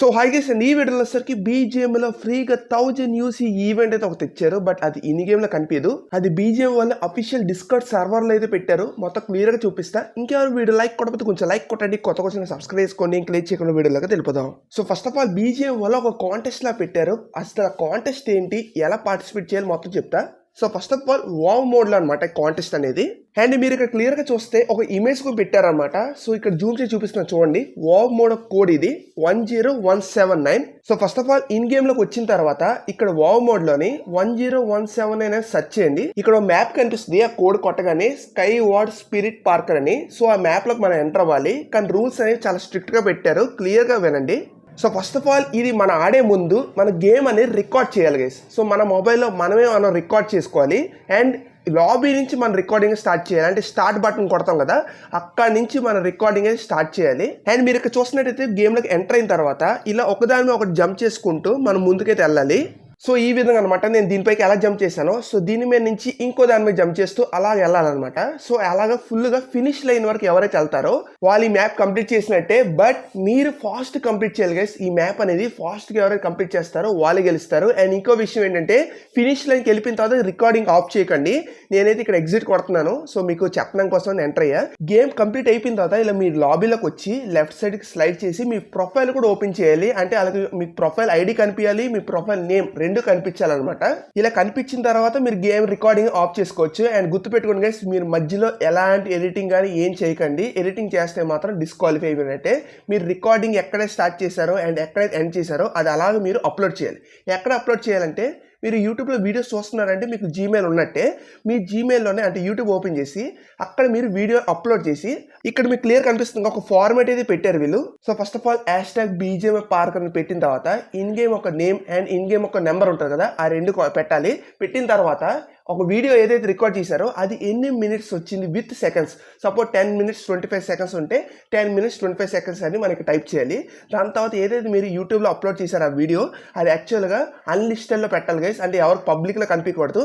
So high gas and ఈ వీడియోలో వచ్చేసరికి BGM ఫ్రీగా థౌజండ్ యూసీ ఈవెంట్ అయితే ఒక తెచ్చారు. బట్ అది ఇన్ గేమ్లో కనిపించదు అది బీజిఎం వల్ల అఫీషియల్ డిస్కౌంట్ సర్వర్లో అయితే పెట్టారు. మొత్తం క్లియర్గా చూపిస్తా. ఇంకేమైనా వీడియో లైక్ కొట్టకపోతే కొంచెం లైక్ కొట్టండి. కొత్త కొంచెం సబ్స్క్రైబ్ చేసుకోండి. ఇంకా లేచి చేయకుండా వీడియోలోకి తెలుపుదాం so first of all BGM వల్ల ఒక కాంటెస్ట్ లా పెట్టారు. అసలు ఆ కాంటెస్ట్ ఏంటి? ఎలా పార్టిసిపేట్ చేయాలి? మొత్తం చెప్తా. So first of all wow మోడ్లో అనమాట కాంటెస్ట్ అనేది. అండ్ మీరు ఇక్కడ క్లియర్గా చూస్తే ఒక ఇమేజ్ కూడా పెట్టారనమాట సో ఇక్కడ జూమ్ చేసి చూపిస్తున్నా చూడండి. వావ్ మోడ్ కోడ్ ఇది. One zero one seven nine so first of all in గేమ్లోకి వచ్చిన తర్వాత ఇక్కడ wow మోడ్లోని one zero one seven nine అని సెర్చ్ చేయండి. ఇక్కడ మ్యాప్ కనిపిస్తుంది. ఆ కోడ్ కొట్టగానే స్కై వార్డ్ స్పిరిట్ పార్కర్ అని. సో ఆ మ్యాప్లోకి మనం ఎంటర్ అవ్వాలి. కానీ రూల్స్ అనేవి చాలా స్ట్రిక్ట్గా పెట్టారు. క్లియర్గా వినండి. సో ఫస్ట్ ఆఫ్ ఆల్ ఇది మనం ఆడే ముందు మన గేమ్ అనేది రికార్డ్ చేయాలి గైస్ సో మన మొబైల్లో మనమే మనం రికార్డ్ చేసుకోవాలి. అండ్ లాబీ నుంచి మన రికార్డింగ్ స్టార్ట్ చేయాలి. అంటే స్టార్ట్ బటన్ కొడతాం కదా అక్కడ నుంచి మన రికార్డింగ్ అనేది స్టార్ట్ చేయాలి. అండ్ మీరు ఇక్కడ చూసినట్టయితే గేమ్లోకి ఎంటర్ అయిన తర్వాత ఇలా ఒకదాని మీద ఒకటి జంప్ చేసుకుంటూ మనం ముందుకైతే వెళ్ళాలి. సో ఈ విధంగా అనమాట నేను దీనిపైకి ఎలా జంప్ చేశానో సో దీని మీద నుంచి ఇంకో దాని మీద జంప్ చేస్తూ అలా వెళ్ళాలన్నమాట. సో అలాగా ఫుల్గా ఫినిష్ లైన్ వరకు ఎవరైతే వెళ్తారో వాళ్ళు ఈ మ్యాప్ కంప్లీట్ చేసినట్టే బట్ మీరు ఫాస్ట్ కంప్లీట్ చేయాలి గైస్ ఈ మ్యాప్ అనేది ఫాస్ట్గా ఎవరైతే కంప్లీట్ చేస్తారో వాళ్ళు గెలుస్తారు. అండ్ ఇంకో విషయం ఏంటంటే ఫినిష్ లైన్కి వెళ్ళిన తర్వాత రికార్డింగ్ ఆఫ్ చేయకండి. నేనైతే ఇక్కడ ఎగ్జిట్ కొడుతున్నాను. సో మీకు చెప్పడం కోసం నేను ఎంటర్ అయ్యా. గేమ్ కంప్లీట్ అయిపోయిన తర్వాత ఇలా మీ లాబీలోకి వచ్చి లెఫ్ట్ సైడ్కి స్లైడ్ చేసి మీ ప్రొఫైల్ కూడా ఓపెన్ చేయాలి. అంటే అలాగే మీ ప్రొఫైల్ ఐడి కనిపించాలి మీ ప్రొఫైల్ నేమ్ రెండు కనిపించాలన్నమాట. ఇలా కనిపించిన తర్వాత మీరు గేమ్ రికార్డింగ్ ఆఫ్ చేసుకోవచ్చు. అండ్ గుర్తుపెట్టుకోండి గైస్ మీరు మధ్యలో ఎలాంటి ఎడిటింగ్ కానీ ఏం చేయకండి. ఎడిటింగ్ చేస్తే మాత్రం డిస్క్వాలిఫై అయిపోయినట్టే మీరు రికార్డింగ్ ఎక్కడైతే స్టార్ట్ చేశారో అండ్ ఎక్కడైతే ఎండ్ చేశారో అది అలాగే మీరు అప్లోడ్ చేయాలి. ఎక్కడ అప్లోడ్ చేయాలంటే మీరు యూట్యూబ్లో వీడియోస్ చూస్తున్నారంటే మీకు జీమెయిల్ ఉన్నట్టే మీ జీమెయిల్లోనే అంటే యూట్యూబ్ ఓపెన్ చేసి అక్కడ మీరు వీడియో అప్లోడ్ చేసి ఇక్కడ మీకు క్లియర్ కనిపిస్తుంది ఒక ఫార్మాట్ అయితే పెట్టారు వీళ్ళు. So first of all hashtag BJM park అని పెట్టిన తర్వాత ఇన్ గేమ్ ఒక నేమ్ అండ్ ఇన్ గేమ్ ఒక నెంబర్ ఉంటుంది కదా ఆ రెండు పెట్టాలి. పెట్టిన తర్వాత ఒక వీడియో ఏదైతే రికార్డ్ చేశారో అది ఎన్ని మినిట్స్ వచ్చింది with seconds suppose ten minutes twenty five seconds ఉంటే ten minutes twenty five seconds అని మనకి టైప్ చేయాలి. దాని తర్వాత ఏదైతే మీరు యూట్యూబ్లో అప్లోడ్ చేశారో ఆ వీడియో అది యాక్చువల్గా అన్లిస్టెడ్లో పెట్టాలి గైస్ అంటే ఎవరు పబ్లిక్లో కనిపించకూడదు.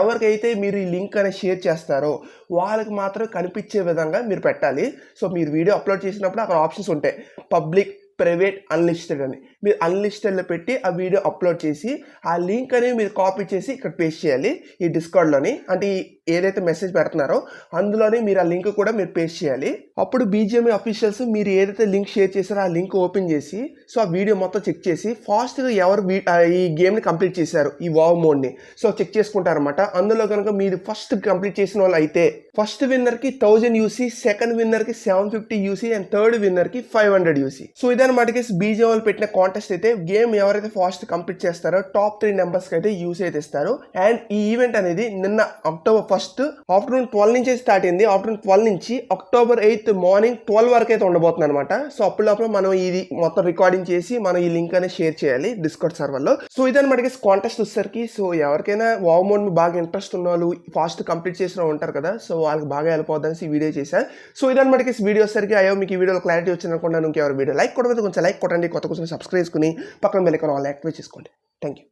ఎవరికైతే మీరు ఈ లింక్ అనేది షేర్ చేస్తారో వాళ్ళకి మాత్రం కనిపించే విధంగా మీరు పెట్టాలి. సో మీరు వీడియో అప్లోడ్ చేసినప్పుడు అక్కడ ఆప్షన్స్ ఉంటాయి. పబ్లిక్ ప్రైవేట్ అన్లిస్టెడ్ అని. మీరు అన్లిస్టెడ్లో పెట్టి ఆ వీడియో అప్లోడ్ చేసి ఆ లింక్ అనేది మీరు కాపీ చేసి ఇక్కడ పేస్ట్ చేయాలి ఈ డిస్కౌంట్లోని అంటే ఏదైతే మెసేజ్ పెడుతున్నారో అందులోనే మీరు ఆ లింక్ కూడా మీరు పేస్ట్ చేయాలి. అప్పుడు బీజేఎంఐ అఫీషియల్స్ మీరు ఏదైతే లింక్ షేర్ చేశారో ఆ లింక్ ఓపెన్ చేసి సో ఆ వీడియో మొత్తం చెక్ చేసి ఫాస్ట్గా ఎవరు వీ- ఈ గేమ్ని కంప్లీట్ చేశారు ఈ వావ్ మోడ్ని సో చెక్ చేసుకుంటారనమాట అందులో కనుక మీరు ఫస్ట్ కంప్లీట్ చేసిన వాళ్ళు అయితే ఫస్ట్ విన్నర్కి thousand UC second విన్నర్కి seven fifty UC and third విన్నర్కి five hundred UC so ఇదన్నమాట బీజే వాళ్ళు పెట్టిన కాంటెస్ట్ అయితే గేమ్ ఎవరైతే ఫాస్ట్ కంప్లీట్ చేస్తారో టాప్ త్రీ నెంబర్స్కి అయితే యూస్ అయితే ఇస్తారు. అండ్ ఈ ఈవెంట్ అనేది నిన్న అక్టోబర్ ఫస్ట్ ఆఫ్టర్నూన్ ట్వెల్వ్ నుంచి స్టార్ట్ అయింది. ఆఫ్టర్నూన్ ట్వెల్వ్ నుంచి అక్టోబర్ ఎయిత్ మార్నింగ్ ట్వెల్వ్ వరకు అయితే ఉండబోతుంది అనమాట సో అప్పుడు లోపల మనం ఇది మొత్తం రికార్డింగ్ చేసి మనం ఈ లింక్ అనేది షేర్ చేయాలి డిస్కౌట్ సర్వర్లో సో ఇదన్నమాట కాంటెస్ట్ వచ్చేసరికి సో ఎవరికైనా వావ్ మోడ్ బాగా ఇంట్రెస్ట్ ఉన్న వాళ్ళు ఫాస్ట్ కంప్లీట్ చేసిన ఉంటారు కదా సో వాళ్ళకి బాగా వెళ్ళిపోద్దని వీడియో చేశాను. సో ఇదన్నమాట వీడియో వచ్చేసరికి అయ్యో మీకు ఈ వీడియోలో క్లారిటీ వచ్చింది ఇంకెవరు వీడియో లైక్ కూడా కొంచెం లైక్ కొట్టండి కొత్త కొంచెం సబ్స్క్రైబ్ చేసుకుని పక్కన బెల్ ఐకాన్ వాళ్ళు యాక్టివేట్ చేసుకోండి. Thank you